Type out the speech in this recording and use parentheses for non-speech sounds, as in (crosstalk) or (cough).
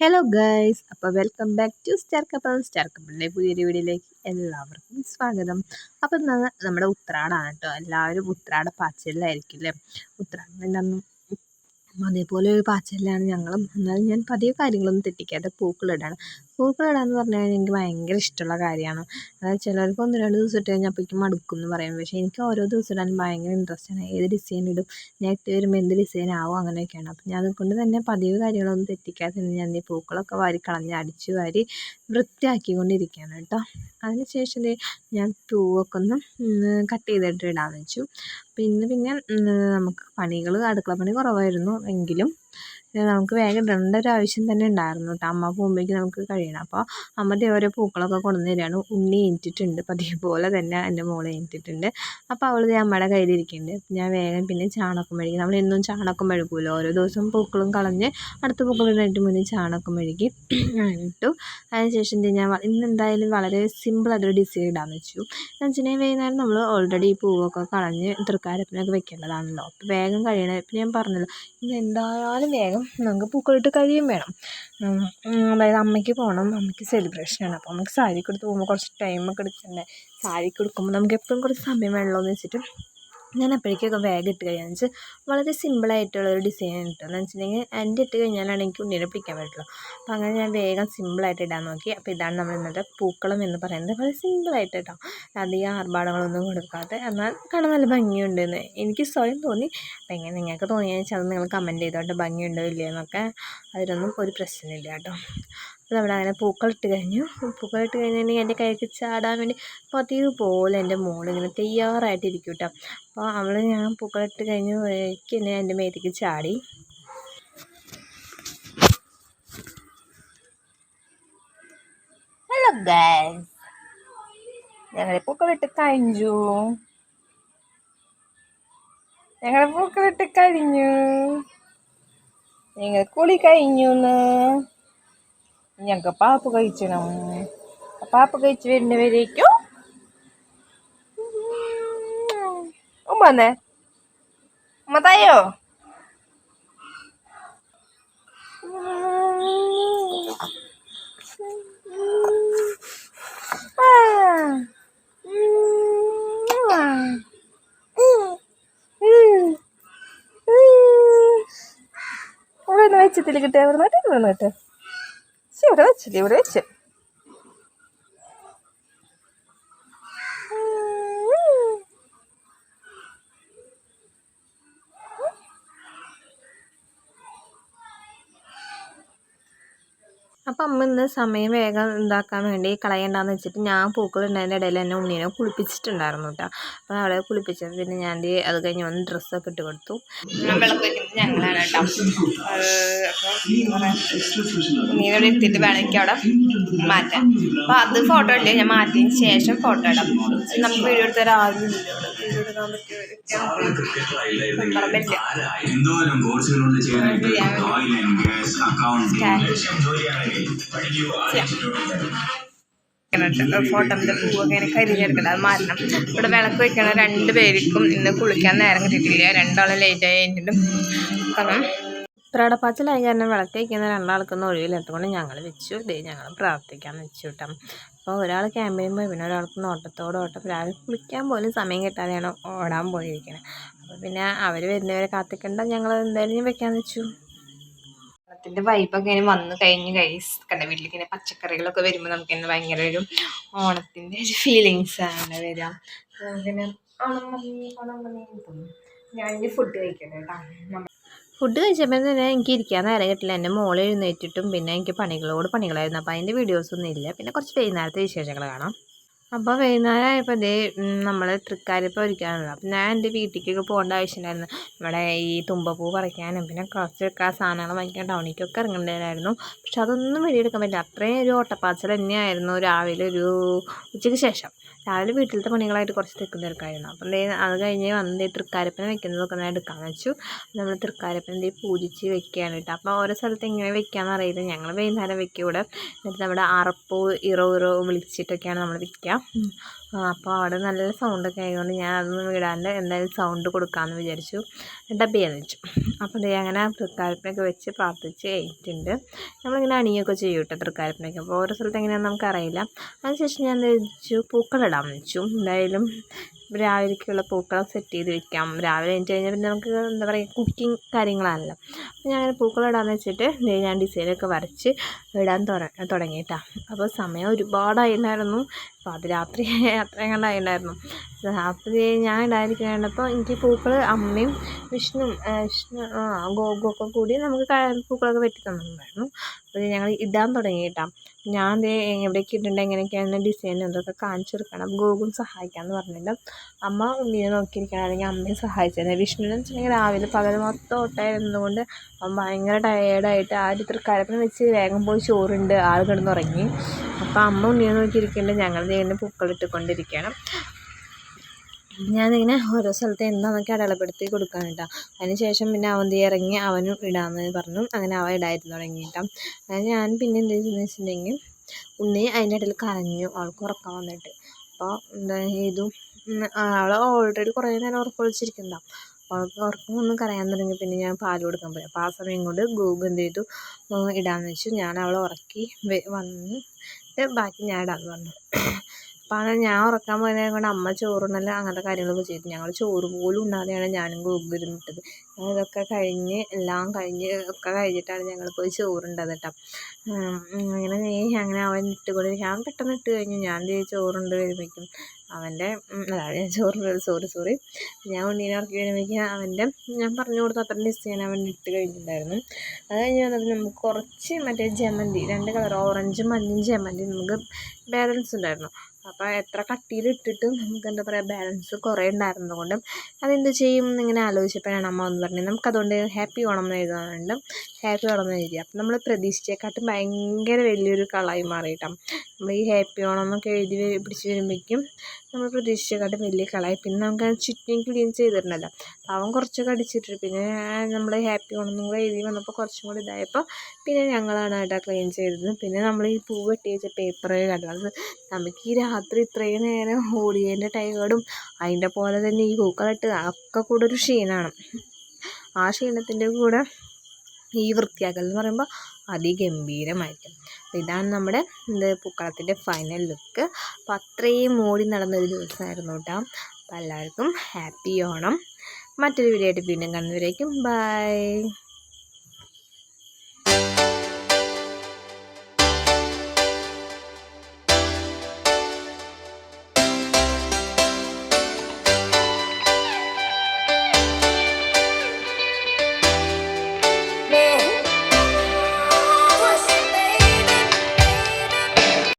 Hello guys അപ്പോൾ welcome back to star couple star കപ്പിളിന്റെ പുതിയൊരു വീഡിയോയിലേക്ക് എല്ലാവർക്കും സ്വാഗതം. അപ്പം നമ്മുടെ ഉത്രാടാണ് കേട്ടോ എല്ലാവരും ഉത്രാട പാച്ചലിലായിരിക്കും അല്ലേ ഉത്രാടത്തിന്റെ അന്ന് അതേപോലെ ഒരു പാച്ചലിലാണ് ഞങ്ങളും. എന്നാലും ഞാൻ പതിവ് കാര്യങ്ങളൊന്നും തെറ്റിക്കാതെ പൂക്കളിടാണ് പൂക്കളിടാന്ന് പറഞ്ഞു കഴിഞ്ഞാൽ എനിക്ക് ഭയങ്കര ഇഷ്ടമുള്ള കാര്യമാണ്. അതായത് ചിലർക്ക് ഒന്ന് രണ്ട് ദിവസം ഇട്ട് കഴിഞ്ഞാൽ അപ്പോഴേക്കും മടുക്കും എന്ന് പറയും. പക്ഷേ എനിക്ക് ഓരോ ദിവസം ഇടാൻ ഭയങ്കര ആണ്. ഏത് ഡിസൈൻ ഇടും ഞാൻ ഇട്ട് വരുമ്പോൾ എന്ത് ഡിസൈൻ ആവും അങ്ങനെയൊക്കെയാണ്. അപ്പം ഞാൻ അതുകൊണ്ട് തന്നെ പതിവ് കാര്യങ്ങളൊന്നും തെറ്റിക്കാതെ തന്നെ ഞാൻ ഈ പൂക്കളൊക്കെ വാരി കളഞ്ഞ് അടിച്ച് വാരി വൃത്തിയാക്കിക്കൊണ്ടിരിക്കുകയാണ് കേട്ടോ. അതിന് ശേഷം ഞാൻ പൂവൊക്കെ ഒന്ന് കട്ട് ചെയ്തിട്ട് ഇടാമെന്ന് വെച്ചു. പിന്നെ പിന്നെ നമുക്ക് പണികൾ അടുക്കള പണി കുറവായിരുന്നു എങ്കിലും നമുക്ക് വേഗം ഇടേണ്ട ഒരു ആവശ്യം തന്നെ ഉണ്ടായിരുന്നു കേട്ടോ അമ്മ പോകുമ്പോഴേക്കും നമുക്ക് കഴിയണം. അപ്പോൾ അമ്മ ദേ ഓരോ പൂക്കളൊക്കെ കൊണ്ടുവന്ന് തരികയാണ്. ഉണ്ണി എണീറ്റിട്ടുണ്ട് അപ്പോൾ അതേപോലെ തന്നെ എന്റെ മോൾ എണീറ്റിട്ടുണ്ട് അപ്പോൾ അവൾ ദേ അമ്മയുടെ കയ്യിലിരിക്കുന്നുണ്ട്. ഞാൻ വേഗം പിന്നെ ചാണകം മെഴുകി നമ്മൾ എന്നും ചാണകം മെഴുകുമല്ലോ ഓരോ ദിവസം പൂക്കളും കളഞ്ഞ് അടുത്ത പൂക്കൾ ഇടാനായിട്ട് മുന്നേ ചാണകം മെഴുകി (clears throat) ഇട്ടു. അതിനുശേഷം ഞാൻ ഇന്ന് എന്തായാലും വളരെ സിമ്പിളായിട്ടൊരു ഡിസൈൻ ഇടാന്ന് വെച്ചു. എന്ന് വെച്ചിട്ടുണ്ടെങ്കിൽ വൈകുന്നേരം നമ്മൾ ഓൾറെഡി ഈ പൂവൊക്കെ കളഞ്ഞ് തൃക്കാരപ്പനൊക്കെ വെക്കേണ്ടതാണല്ലോ. അപ്പോൾ വേഗം കഴിയണം ഇപ്പം ഞാൻ പറഞ്ഞല്ലോ ഇന്ന് എന്തായാലും വേഗം നമുക്ക് പൂക്കളിട്ട് കഴിയും വേണം. അതായത് അമ്മയ്ക്ക് പോകണം അമ്മയ്ക്ക് സെലിബ്രേഷനാണ് അപ്പോൾ നമുക്ക് സാരിയൊക്കെ ഉടുത്ത് പോകുമ്പോൾ കുറച്ച് ടൈമൊക്കെ എടുക്കണ്ടേ? സാരിയൊക്കെ ഉടുക്കുമ്പോൾ നമുക്ക് എപ്പോഴും കുറച്ച് സമയം വേണമല്ലോ എന്ന് വെച്ചിട്ട് ഞാൻ അപ്പോഴേക്കൊക്കെ വേഗം ഇട്ട് കഴിയാന്ന് വെച്ചാൽ വളരെ സിമ്പിളായിട്ടുള്ള ഒരു ഡിസൈൻ ഇട്ടു എന്ന് വെച്ചിട്ടുണ്ടെങ്കിൽ എന്റെ ഇട്ട് കഴിഞ്ഞാലാണ് എനിക്ക് ഉണ്ണിനെ പിടിക്കാൻ പറ്റുള്ളൂ. അപ്പോൾ അങ്ങനെ ഞാൻ വേഗം സിമ്പിളായിട്ട് ഇടാൻ നോക്കി. അപ്പോൾ ഇതാണ് നമ്മൾ ഇന്നത്തെ പൂക്കളം എന്ന് പറയുന്നത്. വളരെ സിമ്പിളായിട്ട് കേട്ടോ അധികം ആർഭാടങ്ങളൊന്നും കൊടുക്കാതെ. എന്നാൽ കാണാൻ നല്ല ഭംഗിയുണ്ട് ഭംഗിയുണ്ടെന്ന് എനിക്ക് സ്വയം തോന്നി. അപ്പോൾ എങ്ങനെ നിങ്ങൾക്ക് തോന്നിയെന്ന് വെച്ചാൽ അത് നിങ്ങൾ കമന്റ് ചെയ്തോട്ടെ ഭംഗിയുണ്ടോ ഇല്ലയോ എന്നൊക്കെ അതിലൊന്നും ഒരു പ്രശ്നമില്ല കേട്ടോ. നമ്മൾ അങ്ങനെ പൂക്കളിട്ട് കഴിഞ്ഞു. പൂക്കളിട്ട് കഴിഞ്ഞിട്ടുണ്ടെങ്കിൽ എന്റെ കൈക്ക് ചാടാൻ വേണ്ടി പതിവ് പോലെ എന്റെ മോളിങ്ങനെ തയ്യാറായിട്ടിരിക്കും കേട്ടോ. അപ്പോൾ അവൾ ഞാൻ പൂക്കളിട്ട് കഴിഞ്ഞു തന്നെ എന്റെ മേത്തേക്ക് ചാടി. ഹലോ ഗൈസ് ഞങ്ങളുടെ പൂക്കളിട്ട് കഴിഞ്ഞു. ഞങ്ങളെ പൂക്കളിട്ട് കഴിഞ്ഞു. ഞങ്ങൾ കുളി കഴിഞ്ഞു ഞങ്ങൾക്ക് പാപ്പ് കഴിച്ചണം പാപ്പ് കഴിച്ച് വരുന്നവരേക്കും ഉമ്മ വന്നേ ഉമ്മ തായോ ഇവിടെ വെച്ചത്തിൽ കിട്ടിയ ഇവിടെ നിന്നിട്ട് ഇവിടെ നിന്നിട്ട് ഇവിടെ വെച്ചില്ല ഇവിടെ അപ്പം അമ്മ ഇന്ന് സമയം വേഗം ഇതാക്കാൻ വേണ്ടി കളയണ്ടെന്ന് വെച്ചിട്ട് ഞാൻ പൂക്കൾ ഉണ്ടായതിന്റെ ഇടയിൽ എന്നെ ഉണ്ണീനെ കുളിപ്പിച്ചിട്ടുണ്ടായിരുന്നു കേട്ടോ അപ്പോൾ അവളെ കുളിപ്പിച്ചത് പിന്നെ ഞാൻ അത് കഴിഞ്ഞ് വന്ന് ഡ്രസ്സൊക്കെ ഇട്ട് കൊടുത്തു. ഞങ്ങളാണ് കേട്ടോ ഉണ്ണീനോട് എടുത്തിട്ട് വേണമെങ്കിൽ അവിടെ മാറ്റാം. അപ്പോൾ അത് ഫോട്ടോ ഇല്ലേ? ഞാൻ മാറ്റിയതിന് ശേഷം ഫോട്ടോ ഇടാം. നമുക്ക് വീഡിയോ എടുത്തൊരു ആദ്യം ഇല്ല വീഡിയോ എടുക്കാൻ പറ്റിയ ഫോട്ടോന്റെ പൂവൊക്കെ ഇങ്ങനെ കരിഞ്ഞെടുക്കണം അത് മാറണം ഇവിടെ വിളക്ക് വെക്കണ രണ്ട് പേർക്കും ഇന്ന് കുളിക്കാൻ നേരം കിട്ടിയിട്ടില്ല. രണ്ടാളും ലേറ്റ് ആയി കഴിഞ്ഞിട്ടും. പ്രാടപ്പാച്ചിലായി കാരണം വിളക്ക് വയ്ക്കുന്ന രണ്ടാൾക്കൊന്നും ഒഴിവില്ലാത്തതുകൊണ്ട് ഞങ്ങൾ വെച്ചു. ഇതേ ഞങ്ങൾ പ്രാർത്ഥിക്കാമെന്ന് വെച്ചു കേട്ടോ. അപ്പോൾ ഒരാൾ ക്യാമ്പയിൻ പോയി പിന്നെ ഒരാൾക്ക് നോട്ടത്തോടെ ഓട്ടം. രാവിലെ കുളിക്കാൻ പോലും സമയം കിട്ടാതെയാണ് ഓടാൻ പോയിരിക്കുന്നത് അപ്പോൾ പിന്നെ അവർ വരുന്നവരെ കാത്തിക്കണ്ട. ഞങ്ങൾ എന്തായാലും വെക്കാമെന്ന് വെച്ചു. ഓണത്തിന്റെ വൈബൊക്കെ ഇങ്ങനെ വന്നു കഴിഞ്ഞ് കഴിച്ച് കണ്ട? ഇങ്ങനെ പച്ചക്കറികളൊക്കെ വരുമ്പോൾ നമുക്ക് തന്നെ ഭയങ്കര ഒരു ഓണത്തിന്റെ ഒരു ഫീലിങ്സ് ആണ് വരിക. ഓണം ഓണം ഞാനിനി ഫുഡ് കഴിക്കണം ഫുഡ് കഴിച്ചപ്പോൾ തന്നെ എനിക്ക് ഇരിക്കാൻ നേരം കിട്ടില്ല. എന്റെ മോൾ എഴുന്നേറ്റിട്ടും പിന്നെ എനിക്ക് പണികളോട് പണികളായിരുന്നു. അപ്പോൾ അതിന്റെ വീഡിയോസൊന്നും ഇല്ല. പിന്നെ കുറച്ച് വൈകുന്നേരത്തെ വിശേഷങ്ങൾ കാണാം. അപ്പോൾ വൈകുന്നേരം ആയപ്പോൾ ഇതേ നമ്മൾ തൃക്കാര്യപ്പം ഒരുക്കാനുള്ളത്. അപ്പം ഞാൻ എന്റെ വീട്ടിലേക്കൊക്കെ പോകേണ്ട ആവശ്യമുണ്ടായിരുന്നു ഇവിടെ ഈ തുമ്പപ്പൂ പറിക്കാനും പിന്നെ കുറച്ച് വെക്കാൻ സാധനങ്ങൾ വാങ്ങിക്കാൻ ടൗണിലേക്കൊക്കെ ഇറങ്ങേണ്ടതായിരുന്നു. പക്ഷെ അതൊന്നും വെടിയെടുക്കാൻ പറ്റില്ല. അത്രയും ഒരു ഓട്ടപ്പാച്ചൽ തന്നെയായിരുന്നു രാവിലെ ഒരു ഉച്ചയ്ക്ക് ശേഷം. രാവിലെ വീട്ടിലത്തെ പണികളായിട്ട് കുറച്ച് തെക്കും തിരക്കായിരുന്നു അപ്പം ദേ അത് കഴിഞ്ഞ് വന്ന് തൃക്കാരപ്പന വെക്കുന്നതൊക്കെ ഞാൻ എടുക്കാൻ വെച്ചു. നമ്മൾ തൃക്കാരപ്പന ദേ പൂജിച്ച് വെക്കുകയാണ് കേട്ടോ. അപ്പോൾ ഓരോ സ്ഥലത്ത് എങ്ങനെ വെക്കാമെന്ന് അറിയില്ല. ഞങ്ങൾ വൈകുന്നേരം വെക്കുക ഇവിടെ. എന്നിട്ട് നമ്മുടെ അറപ്പോ ഇറോ ഇറോ വിളിച്ചിട്ടൊക്കെയാണ് നമ്മൾ വെക്കുക. അപ്പോൾ അവിടെ നല്ല സൗണ്ടൊക്കെ ആയതുകൊണ്ട് ഞാൻ അതൊന്നും വിടാണ്ട് എന്തായാലും സൗണ്ട് കൊടുക്കാമെന്ന് വിചാരിച്ചു. ഡബ് ചെയ്യാന്ന് വെച്ചു. അപ്പോൾ ദേ അങ്ങനെ തൃക്കാരപ്പനൊക്കെ വെച്ച് പ്രാർത്ഥിച്ച് കഴിഞ്ഞിട്ടുണ്ട് നമ്മളിങ്ങനെ അണിയൊക്കെ ചെയ്യും കേട്ടോ തൃക്കാരപ്പനൊക്കെ. അപ്പോൾ ഓരോ സ്ഥലത്ത് എങ്ങനെയാണെന്ന് നമുക്കറിയില്ല. അതിനുശേഷം ഞാൻ വെച്ചു പൂക്കളിടാമെന്ന് വെച്ചു. എന്തായാലും രാവിലേക്കുള്ള പൂക്കളം സെറ്റ് ചെയ്ത് വെക്കാം. രാവിലെ കഴിഞ്ഞ് കഴിഞ്ഞാൽ പിന്നെ നമുക്ക് എന്താ പറയുക കുക്കിംഗ് കാര്യങ്ങളാണല്ലോ. അപ്പോൾ ഞാൻ അങ്ങനെ പൂക്കളിടാമെന്ന് വെച്ചിട്ട് ഞാൻ ഡിസൈനൊക്കെ വരച്ച് ഇടാൻ തുടങ്ങി തുടങ്ങിയിട്ടാണ് അപ്പോൾ സമയം ഒരുപാടായിട്ടുണ്ടായിരുന്നു രാത്രി (laughs) അത്രയും കണ്ടായിട്ടുണ്ടായിരുന്നു രാത്രി ഞാൻ ഉണ്ടായിരിക്കണപ്പോൾ എനിക്ക് പൂക്കൾ അമ്മയും വിഷ്ണു ആ ഗോകുമൊക്കെ കൂടി നമുക്ക് പൂക്കളൊക്കെ വെട്ടി തന്നിട്ടുണ്ടായിരുന്നു. അപ്പോൾ ഞങ്ങൾ ഇടാൻ തുടങ്ങി തുടങ്ങിയിട്ടാണ് ഞാൻ ദേ എവിടേക്ക് ഇടേണ്ടത് എങ്ങനെയൊക്കെയാണ് ഡിസൈൻ എന്തൊക്കെ കാണിച്ചു കൊടുക്കണം ഗോഗും സഹായിക്കാമെന്ന് പറഞ്ഞിട്ട് അമ്മ ഉണ്ണിയെ നോക്കിയിരിക്കണം അല്ലെങ്കിൽ അമ്മയെ സഹായിച്ചത് വിഷ്ണുവിനെ വെച്ചിട്ടുണ്ടെങ്കിൽ രാവിലെ പകൽ മൊത്തം ഒട്ടായിരുന്നതുകൊണ്ട് അവൻ ഭയങ്കര ടയേർഡായിട്ട് ആ ഒരു തൃക്കാരപ്പന വെച്ച് വേഗം പോയി ചോറുണ്ട് ആൾ കിടന്നുറങ്ങി. അപ്പോൾ അമ്മ ഉണ്ണിയെ നോക്കിയിരിക്കുന്നുണ്ട് ഞങ്ങൾ ദേ പൂക്കളിട്ടുകൊണ്ടിരിക്കണം. ഞാനിങ്ങനെ ഓരോ സ്ഥലത്ത് എന്താണെന്നൊക്കെ അടയാളപ്പെടുത്തി കൊടുക്കാൻ കേട്ടോ അതിന് ശേഷം പിന്നെ അവൻ ദേ ഇറങ്ങി അവനും ഇടാമെന്ന് പറഞ്ഞു. അങ്ങനെ അവൻ ഇടായിരുന്നു തുടങ്ങി കേട്ടോ അങ്ങനെ ഞാൻ പിന്നെ എന്ത് ചെയ്തെന്ന് വെച്ചിട്ടുണ്ടെങ്കിൽ ഉണ്ണി അതിന്റെ ഇടയിൽ കരഞ്ഞു. അവൾക്ക് ഉറക്കം വന്നിട്ട്. അപ്പോൾ എന്താ ചെയ്തു? അവൾ ഓൾറെഡി കുറേ നേരം ഉറപ്പൊളിച്ചിരിക്കുന്നുണ്ടോ അവൾക്ക് ഉറക്കം ഒന്നും കരയാൻ തുടങ്ങി. പിന്നെ ഞാൻ പാൽ കൊടുക്കാൻ പോയി. അപ്പോൾ ആ സമയം കൊണ്ട് ഗൂഗിൾ എന്ത് ചെയ്തു? ഇടാമെന്ന് വെച്ചു. ഞാൻ അവളെ ഉറക്കി വന്നിട്ട് ബാക്കി ഞാൻ ഇടാമെന്ന് പറഞ്ഞു. അപ്പോൾ ഞാൻ ഉറക്കാൻ പോയതിനെ കൊണ്ട് അമ്മ ചോറുണ്ണൽ അങ്ങനത്തെ കാര്യങ്ങളൊക്കെ ചെയ്തു. ഞങ്ങൾ ചോറ് പോലും ഉണ്ണാതെയാണ് ഞാനും ഗോകുലും ഇട്ടത്. ഇതൊക്കെ കഴിഞ്ഞ് എല്ലാം കഴിഞ്ഞ് ഒക്കെ കഴിഞ്ഞിട്ടാണ് ഞങ്ങൾ പോയി ചോറുണ്ടത് കേട്ടോ അങ്ങനെ നീ അങ്ങനെ അവൻ ഇട്ടുകൊണ്ട് ഞാൻ പെട്ടെന്ന് ഇട്ട് കഴിഞ്ഞു. ഞാൻ ചോറുണ്ട് വരുമ്പോഴേക്കും അവന്റെ അതായത് ഞാൻ ചോറ് സോറി സോറി ഞാൻ ഉണ്ണീനെ ഇറക്കി വരുമ്പോഴേക്കും അവന്റെ ഞാൻ പറഞ്ഞു കൊടുത്ത അത്ര ഡിസൈൻ അവൻ ഇട്ട് കഴിഞ്ഞിട്ടുണ്ടായിരുന്നു. അത് കഴിഞ്ഞ് വന്നപ്പോൾ നമുക്ക് കുറച്ച് മറ്റേ ജമന്തി രണ്ട് കളർ ഓറഞ്ചും മഞ്ഞും ജമന്തി നമുക്ക് ബാലൻസ് ഉണ്ടായിരുന്നു. അപ്പോൾ എത്ര കട്ടിയിൽ ഇട്ടിട്ട് നമുക്ക് എന്താ പറയുക ബാലൻസ് കുറേ ഉണ്ടായിരുന്നതുകൊണ്ട് അതെന്ത് ചെയ്യും എന്നിങ്ങനെ ആലോചിച്ചപ്പോഴാണ് അമ്മ വന്ന് പറഞ്ഞത് നമുക്കതുകൊണ്ട് ഹാപ്പി ഓണം എന്ന് എഴുതാനുണ്ട്. ഹാപ്പി ഓണം എന്ന് എഴുതി. അപ്പം നമ്മൾ പ്രതീക്ഷിച്ചേക്കാട്ടും ഭയങ്കര വലിയൊരു കളായി മാറിയിട്ടാണ് നമ്മൾ ഈ ഹാപ്പി ഓണം എന്നൊക്കെ എഴുതി പിടിച്ച് വരുമ്പോഴേക്കും നമ്മൾ പ്രതീക്ഷിച്ചേക്കാട്ടും വലിയ കളായി. പിന്നെ നമുക്ക് ചുറ്റും ക്ലീൻ ചെയ്തിട്ടുണ്ടല്ലോ. അവൻ കുറച്ചൊക്കെ അടിച്ചിട്ട് പിന്നെ നമ്മൾ ഹാപ്പി ഓണം എന്നും കൂടെ എഴുതി വന്നപ്പോൾ കുറച്ചും കൂടി ഇതായപ്പോൾ പിന്നെ ഞങ്ങളാണ് കേട്ടോ ക്ലീൻ ചെയ്തത്. പിന്നെ നമ്മൾ ഈ പൂ വെട്ടി വെച്ച പേപ്പർ കണ്ടത് നമുക്ക് ഈ രാത്രി ഇത്രയും നേരം ഓടിയതിന്റെ ടയേർഡും അതിന്റെ പോലെ തന്നെ ഈ പൂക്കളിട്ട് ഒക്കെ കൂടെ ഒരു ക്ഷീണമാണ് ആ ക്ഷീണത്തിന്റെ കൂടെ ഈ വൃത്തിയാക്കൽ എന്ന് പറയുമ്പോൾ അതിഗംഭീരമായിരിക്കും. ഇതാണ് നമ്മുടെ എന്ത് പൂക്കളത്തിന്റെ ഫൈനൽ ലുക്ക് അപ്പോൾ അത്രയും ഓടി നടന്നൊരു ദിവസമായിരുന്നു കേട്ടോ. അപ്പോൾ എല്ലാവർക്കും ഹാപ്പി ഓണം. മറ്റൊരു വീഡിയോ ആയിട്ട് വീണ്ടും കാണുന്നവരേക്കും ബൈ